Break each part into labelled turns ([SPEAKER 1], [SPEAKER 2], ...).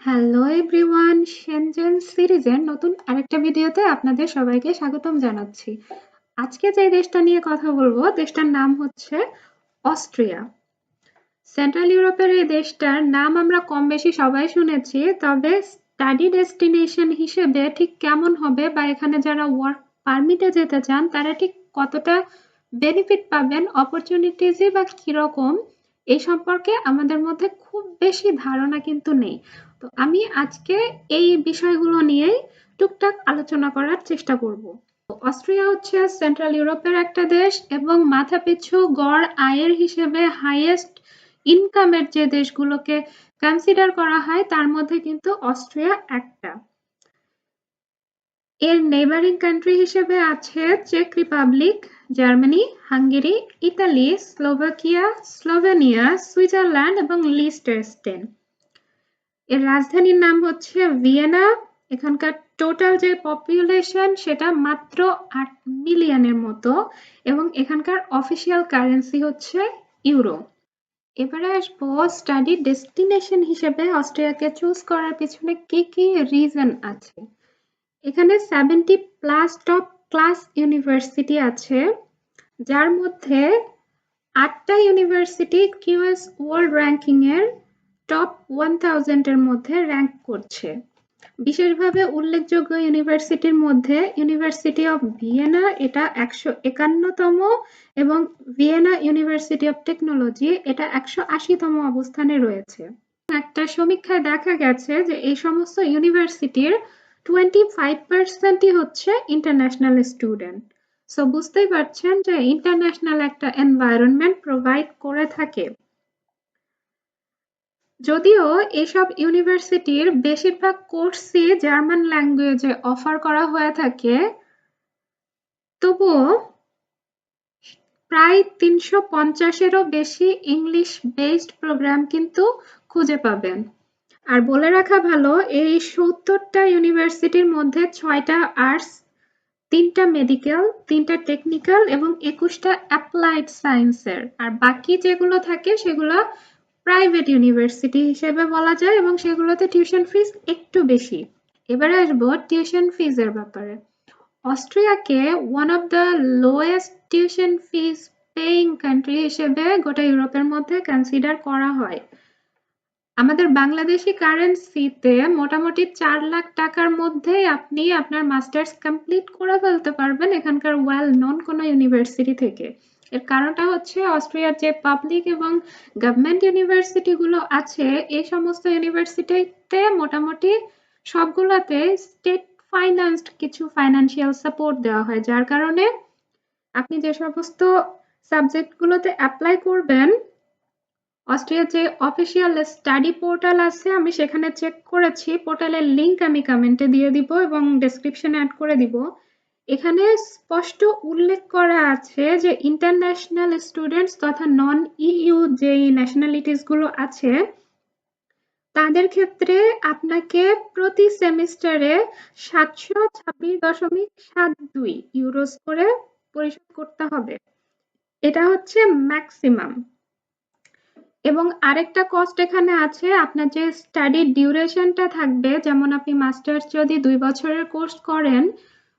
[SPEAKER 1] Hello everyone Shenzhen সিরিজের নতুন আরেকটা ভিডিওতে আপনাদের সবাইকে স্বাগতম জানাচ্ছি। আজকে যে দেশটা নিয়ে কথা বলব, দেশটার নাম হচ্ছে অস্ট্রিয়া। সেন্ট্রাল ইউরোপের এই দেশটার নাম আমরা কম বেশি সবাই শুনেছি, তবে স্টাডি ডেস্টিনেশন হিসেবে ঠিক কেমন হবে বা এখানে যারা ওয়ার্ক পারমিটে যেতে চান, তারা ঠিক কতটা বেনিফিট পাবেন অপরচুনিটিজই বা কীরকম এই সম্পর্কে আমাদের মধ্যে খুব বেশি ধারণা কিন্তু নেই। তো আমি আজকে এই বিষয়গুলো নিয়েই টুকটাক আলোচনা করার চেষ্টা করব। অস্ট্রিয়া হচ্ছে সেন্ট্রাল ইউরোপের একটা দেশ এবং মাথাপিছু গড় আয়ের হিসেবে হাইয়েস্ট ইনকামের যে দেশগুলোকে কনসিডার করা হয়, তার মধ্যে কিন্তু অস্ট্রিয়া একটা। এর নেইবারিং কান্ট্রি হিসেবে আছে check Republic Germany Hungary Italy Slovakia Slovenia Switzerland এবং লিস্টেস্টেন এর রাজধানীর নাম হচ্ছে ভিয়েনা। এখানকার টোটাল যে পপুলেশন সেটা মাত্র আট মিলিয়নের মতো এবং এখানকার অফিসিয়াল কারেন্সি হচ্ছে ইউরো এবারে আসব স্টাডি ডেস্টিনেশন হিসেবে। অস্ট্রিয়াকে চুজ করার পিছনে কি কি রিজন আছে? এখানে seventy plus top class university আছে, যার মধ্যে আটটা ইউনিভার্সিটি কিউএস ওয়ার্ল্ড র্যাঙ্কিং এর টপ ওয়ান থাউজেন্ডের মধ্যে র্যাঙ্ক করছে। বিশেষভাবে উল্লেখযোগ্য ইউনিভার্সিটির মধ্যে ইউনিভার্সিটি অফ ভিয়েনা এটা একশো একান্নতম এবং ভিয়েনা ইউনিভার্সিটি অফ টেকনোলজি এটা একশো আশিতম অবস্থানে রয়েছে। একটা সমীক্ষায় দেখা গেছে যে এই সমস্ত ইউনিভার্সিটির টোয়েন্টি ফাইভ পার্সেন্টই হচ্ছে ইন্টারন্যাশনাল স্টুডেন্ট সো বুঝতেই পারছেন যে ইন্টারন্যাশনাল একটা এনভায়রনমেন্ট প্রোভাইড করে থাকে। যদিও এসব ইউনিভার্সিটির বেশিরভাগ কোর্সই জার্মান ল্যাঙ্গুয়েজে অফার করা হয়ে থাকে, তবুও প্রায় তিনশো পঞ্চাশেরও বেশি ইংলিশ বেসড প্রোগ্রাম কিন্তু খুঁজে পাবেন। আর বলে রাখা ভালো, এই সত্তরটা ইউনিভার্সিটির মধ্যে ছয়টা আর্টস, তিনটা মেডিকেল, তিনটা টেকনিক্যাল এবং একুশটা অ্যাপ্লাইড সায়েন্সের। আর বাকি যেগুলো থাকে সেগুলো প্রাইভেট ইউনিভার্সিটি হিসেবে বলা যায় এবং সেগুলোতে টিউশন ফিস একটু বেশি। এবারে আসব টিউশন ফিজের ব্যাপারে। অস্ট্রিয়াকে one of the lowest tuition fees paying country হিসেবে গোটা ইউরোপের মধ্যে কনসিডার করা হয়। আমাদের বাংলাদেশি কারেন্সিতে মোটামুটি চার লাখ টাকার মধ্যে আপনি আপনার মাস্টার্স কমপ্লিট করে ফেলতে পারবেন এখানকার ওয়েল নন কোনো ইউনিভার্সিটি থেকে। এর কারণটা হচ্ছে অস্ট্রিয়ার যে পাবলিক এবং গভর্নমেন্ট ইউনিভার্সিটিগুলো আছে, এই সমস্ত ইউনিভার্সিটিতে মোটামুটি সবগুলোতে স্টেট ফাইন্যান্সড কিছু ফাইন্যান্সিয়াল সাপোর্ট দেওয়া হয়। যার কারণে আপনি যে সমস্ত সাবজেক্টগুলোতে অ্যাপ্লাই করবেন, অস্ট্রিয়ার যে অফিসিয়াল স্টাডি পোর্টাল আছে, আমি সেখানে চেক করেছি। পোর্টালের লিংক আমি কমেন্টে দিয়ে দিব এবং ডেসক্রিপশনে অ্যাড করে দিব। এখানে স্পষ্ট উল্লেখ করা আছে যে ইন্টারন্যাশনাল স্টুডেন্টস তথা নন ইইউ যে ন্যাশনালিটিসগুলো আছে, তাদের ক্ষেত্রে আপনাকে প্রতি সেমিস্টারে সাতশো ছাব্বিশ দশমিক সাত দুই ইউরোস করে পরিশোধ করতে হবে। এটা হচ্ছে ম্যাক্সিমাম এবং আরেকটা কস্ট এখানে আছে, আপনার যে স্টাডি ডিউরেশনটা থাকবে, যেমন আপনি মাস্টার্স যদি দুই বছরের কোর্স করেন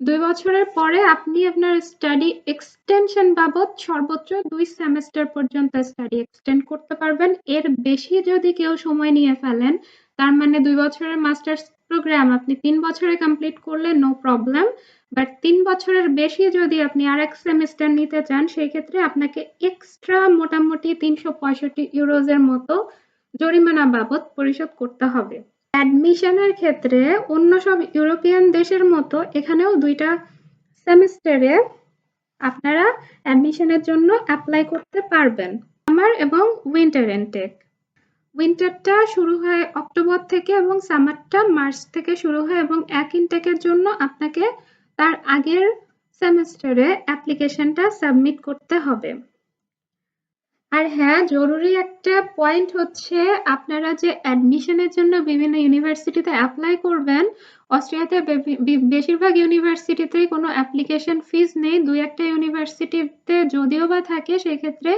[SPEAKER 1] দুই বছরের পরে আপনি আপনার স্টাডি এক্সটেনশন বাবদ সর্বোচ্চ দুই সেমেস্টার পর্যন্ত স্টাডি এক্সটেন্ড করতে পারবেন। এর বেশি যদি কেউ সময় নিয়ে ফেলেন, তার মানে দুই বছরের মাস্টার্স প্রোগ্রাম আপনি তিন বছরে কমপ্লিট করলে নো প্রবলেম বাট তিন বছরের বেশি যদি আপনি আর এক সেমিস্টার নিতে চান, সেই ক্ষেত্রে আপনাকে এক্সট্রা মোটামুটি তিনশো পঁয়ষট্টি ইউরোজের মতো জরিমানা বাবদ পরিশোধ করতে হবে। অ্যাডমিশনের ক্ষেত্রে অন্য সব ইউরোপিয়ান দেশের মতো এখানেও দুইটা সেমিস্টারে আপনারা অ্যাডমিশনের জন্য অ্যাপ্লাই করতে পারবেন। সামার এবং উইন্টার এনটেক। উইন্টারটা শুরু হয় অক্টোবর থেকে এবং সামারটা মার্চ থেকে শুরু হয় এবং এক ইনটেকের জন্য আপনাকে তার আগের সেমিস্টারে অ্যাপ্লিকেশনটা সাবমিট করতে হবে। আর হ্যাঁ জরুরি একটা পয়েন্ট হচ্ছে আপনারা যে অ্যাডমিশনের জন্য বিভিন্ন ইউনিভার্সিটিতে অ্যাপ্লাই করবেন অস্ট্রিয়াতে বেশিরভাগ ইউনিভার্সিটিতেই কোনো অ্যাপ্লিকেশন ফিস নেই। দুই একটা ইউনিভার্সিটিতে যদিও বা থাকে সেক্ষেত্রে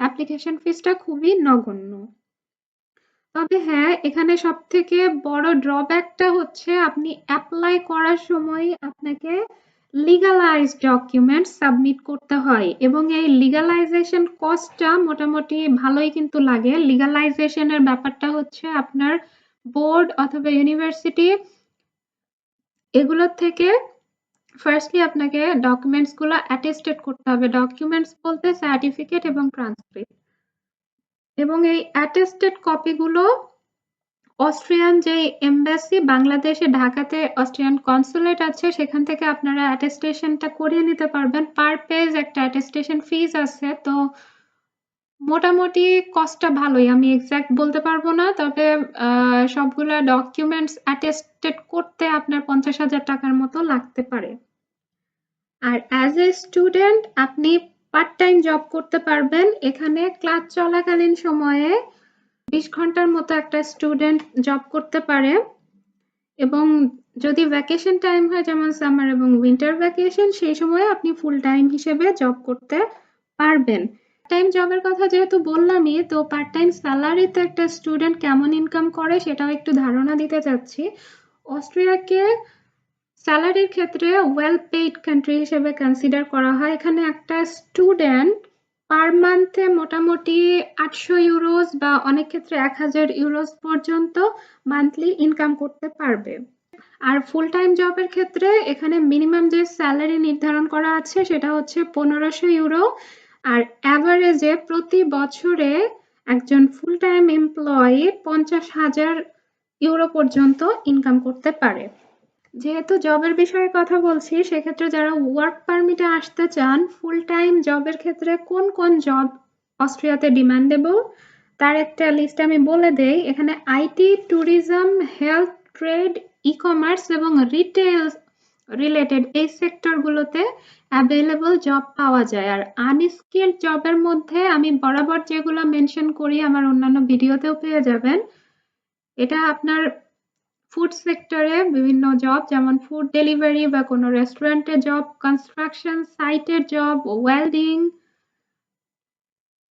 [SPEAKER 1] অ্যাপ্লিকেশন ফিসটা খুবই নগণ্য। তবে হ্যাঁ, এখানে সবথেকে বড় ড্রব্যাকটা হচ্ছে আপনি এপ্লাই করার সময় আপনাকে লিগালাইজড ডকুমেন্ট সাবমিট করতে হয় এবং এই লিগালাইজেশন কস্টটা মোটামুটি ভালোই কিন্তু লাগে। লিগালাইজেশনের ব্যাপারটা হচ্ছে আপনার বোর্ড অথবা ইউনিভার্সিটি এগুলোর থেকে ফার্স্টলি আপনাকে ডকুমেন্টসগুলো অ্যাটেস্টেড করতে হবে ডকুমেন্টস বলতে সার্টিফিকেট এবং ট্রান্সক্রিপ্ট এবং এই অ্যাটেস্টেড কপিগুলো অস্ট্রিয়ান যে এমবাসি বাংলাদেশে ঢাকাতে অস্ট্রিয়ান কনসুলেট আছে, সেখান থেকে আপনারা অ্যাটেস্টেশনটা করিয়ে নিতে পারবেন। পার পেজ একটা অ্যাটেস্টেশন ফিজ আছে, তো মোটামুটি কস্টটা ভালোই। আমি এক্স্যাক্ট বলতে পারব না, তবে সবগুলা ডকুমেন্টস অ্যাটেস্টেড করতে আপনার পঞ্চাশ হাজার টাকার মতো লাগতে পারে। আর অ্যাজ এ স্টুডেন্ট আপনি পার্ট টাইম জব করতে পারবেন। এখানে ক্লাস চলাকালীন সময়ে বিশ ঘণ্টার মতো একটা স্টুডেন্ট জব করতে পারে এবং যদি ভ্যাকেশন টাইম হয়, যেমন সামার এবং উইন্টার ভ্যাকেশন সেই সময়ে আপনি ফুল টাইম হিসেবে জব করতে পারবেন। টাইম জবের কথা যেহেতু বললামই, তো পার্ট টাইম স্যালারিতে একটা স্টুডেন্ট কেমন ইনকাম করে সেটাও একটু ধারণা দিতে চাচ্ছি। অস্ট্রিয়াকে স্যালারির ক্ষেত্রে ওয়েল পেইড কান্ট্রি হিসেবে কনসিডার করা হয়। এখানে একটা স্টুডেন্ট পার মান্থে মোটামুটি আটশো ইউরোস বা অনেক ক্ষেত্রে এক হাজার ইউরোস পর্যন্ত মান্থলি ইনকাম করতে পারবে। আর ফুল টাইম জবের ক্ষেত্রে এখানে মিনিমাম যে স্যালারি নির্ধারণ করা আছে সেটা হচ্ছে পনেরোশো ইউরো। আর অ্যাভারেজে প্রতি বছরে একজন ফুল টাইম এমপ্লয়ি পঞ্চাশ হাজার ইউরো পর্যন্ত ইনকাম করতে পারে। যেহেতু জবের বিষয়ে কথা বলছি, সেক্ষেত্রে যারা ওয়ার্ক পারমিটে আসতে চান ফুল টাইম জবের ক্ষেত্রে কোন কোন জব অস্ট্রিয়াতে ডিমান্ডেবল তার একটা লিস্ট আমি বলে দেই। এখানে IT tourism health trade e commerce এবং রিটেল রিলেটেড এই সেক্টরগুলোতে অ্যাভেলেবল জব পাওয়া যায়। আর আনস্কিল্ড জবের মধ্যে আমি বরাবর যেগুলো মেনশন করি, আমার অন্যান্য ভিডিওতেও পেয়ে যাবেন। এটা আপনার ফুড সেক্টরে বিভিন্ন জব যেমন ফুড ডেলিভারি বা কোনো রেস্টুরেন্টে জব কনস্ট্রাকশন সাইটের জব ওয়েল্ডিং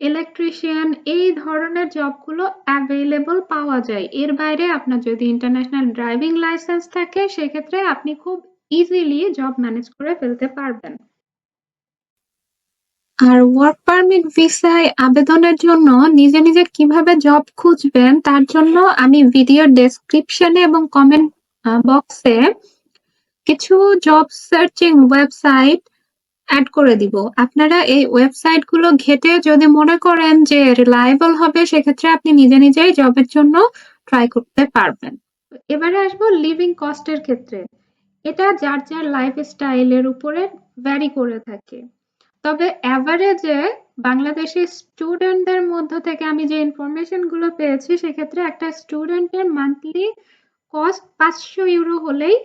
[SPEAKER 1] ইলেকট্রিশিয়ান এই ধরনের জবগুলো অ্যাভেলেবল পাওয়া যায়। এর বাইরে আপনার যদি ইন্টারন্যাশনাল ড্রাইভিং লাইসেন্স থাকে, সেক্ষেত্রে আপনি খুব ইজিলি জব ম্যানেজ করে ফেলতে পারবেন। আর ওয়ার্ক পারমিট ভিসায় আবেদনের জন্য নিজে নিজে কীভাবে জব খুঁজবেন, তার জন্য আমি ভিডিও ডেসক্রিপশনে এবং কমেন্ট বক্সে কিছু জব সার্চিং ওয়েবসাইট অ্যাড করে দিব। আপনারা এই ওয়েবসাইটগুলো ঘেটে যদি মনে করেন যে রিলায়েবল হবে, সেক্ষেত্রে আপনি নিজে নিজেই জবের জন্য ট্রাই করতে পারবেন। এবারে আসব লিভিং কস্টের ক্ষেত্রে। এটা যার যার লাইফ স্টাইলের উপরে ভ্যারি করে থাকে। তবে অ্যাভারেজে বাংলাদেশের স্টুডেন্টদের মধ্য থেকে আমি যে ইনফরমেশনগুলো পেয়েছি, সেক্ষেত্রে একটা স্টুডেন্টের মান্থলি কস্ট পাঁচশো ইউরো হলেই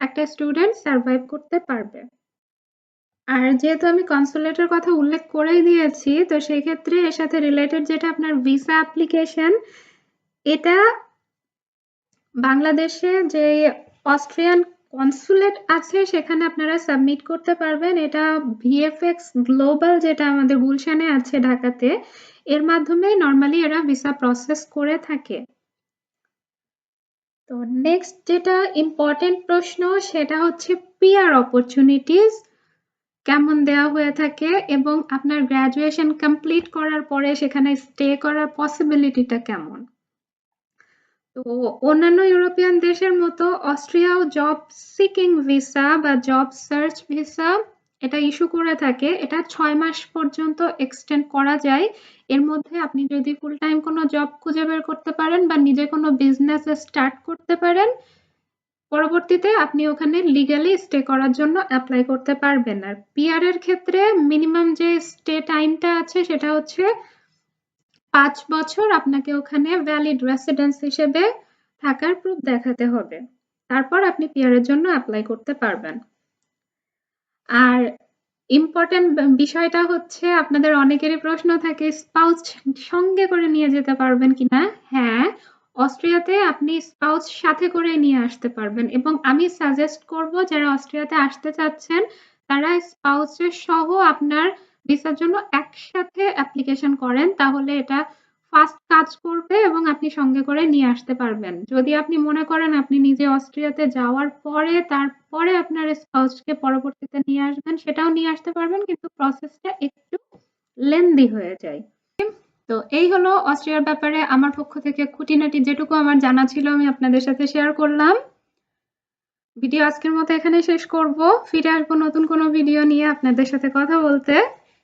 [SPEAKER 1] একটা স্টুডেন্ট সার্ভাইভ করতে পারবে। আর যেহেতু আমি কনসুলেটের কথা উল্লেখ করেই দিয়েছি, তো সেই ক্ষেত্রে এর সাথে রিলেটেড যেটা আপনার ভিসা অ্যাপ্লিকেশন এটা বাংলাদেশে যে অস্ট্রিয়ান কনসুলেট আছে, সেখানে আপনারা সাবমিট করতে পারবেন। এটা ভিএফএক্স গ্লোবাল যেটা আমাদের গুলশানে আছে ঢাকাতে। এর মাধ্যমে নর্মালি এরা ভিসা প্রসেস করে থাকে। তো নেক্সট যেটা ইম্পর্টেন্ট প্রশ্ন, সেটা হচ্ছে পিয়ার অপরচুনিটিস কেমন দেওয়া হয়ে থাকে এবং আপনার গ্রাজুয়েশন কমপ্লিট করার পরে সেখানে স্টে করার পসিবিলিটিটা কেমন? তো অন্যান্য ইউরোপিয়ান দেশের মতো অস্ট্রিয়াও জব সিকিং ভিসা বা জব সার্চ ভিসা এটা ইস্যু করে থাকে। এটা ছয় মাস পর্যন্ত এক্সটেন্ড করা যায়। এর মধ্যে আপনি যদি ফুল টাইম কোনো জব খুঁজে বের করতে পারেন বা নিজে কোনো বিজনেস স্টার্ট করতে পারেন, পরবর্তীতে আপনি ওখানে লিগালি স্টে করার জন্য অ্যাপ্লাই করতে পারবেন। আর পিআর এর ক্ষেত্রে মিনিমাম যে স্টে টাইমটা আছে সেটা হচ্ছে পাঁচ বছর আপনাকে ওখানে ভ্যালিড রেসিডেন্স হিসেবে থাকার প্রুফ দেখাতে হবে। তারপর আপনি পিআর এর জন্য অ্যাপ্লাই করতে পারবেন। আর ইম্পর্টেন্ট বিষয়টা হচ্ছে আপনাদের অনেকেরই প্রশ্ন থাকে স্পাউস সঙ্গে করে নিয়ে যেতে পারবেন কিনা হ্যাঁ অস্ট্রিয়াতে আপনি স্পাউস সাথে করে নিয়ে আসতে পারবেন এবং আমি সাজেস্ট করব, যারা অস্ট্রিয়াতে আসতে চাচ্ছেন, তারা স্পাউসের সহ আপনার ভিসার জন্য একসাথে অ্যাপ্লিকেশন করেন, তাহলে এটা ফাস্ট কাজ করবে এবং আপনি সঙ্গে করে নিয়ে আসতে পারবেন। যদি আপনি মনে করেন আপনি নিজে অস্ট্রিয়াতে যাওয়ার পরে, তারপরে আপনার স্পাউসকে পরবর্তীতে নিয়ে আসবেন, সেটাও নিয়ে আসতে পারবেন, কিন্তু প্রসেসটা একটু লেন্দি হয়ে যায়। তো এই হলো অস্ট্রিয়ার ব্যাপারে। আমার পক্ষ থেকে খুঁটিনাটি যেটুকু আমার জানা ছিল আমি আপনাদের সাথে শেয়ার করলাম। ভিডিও আজকের মতো এখানে শেষ করব। ফিরে আসব নতুন কোনো ভিডিও নিয়ে আপনাদের সাথে কথা বলতে।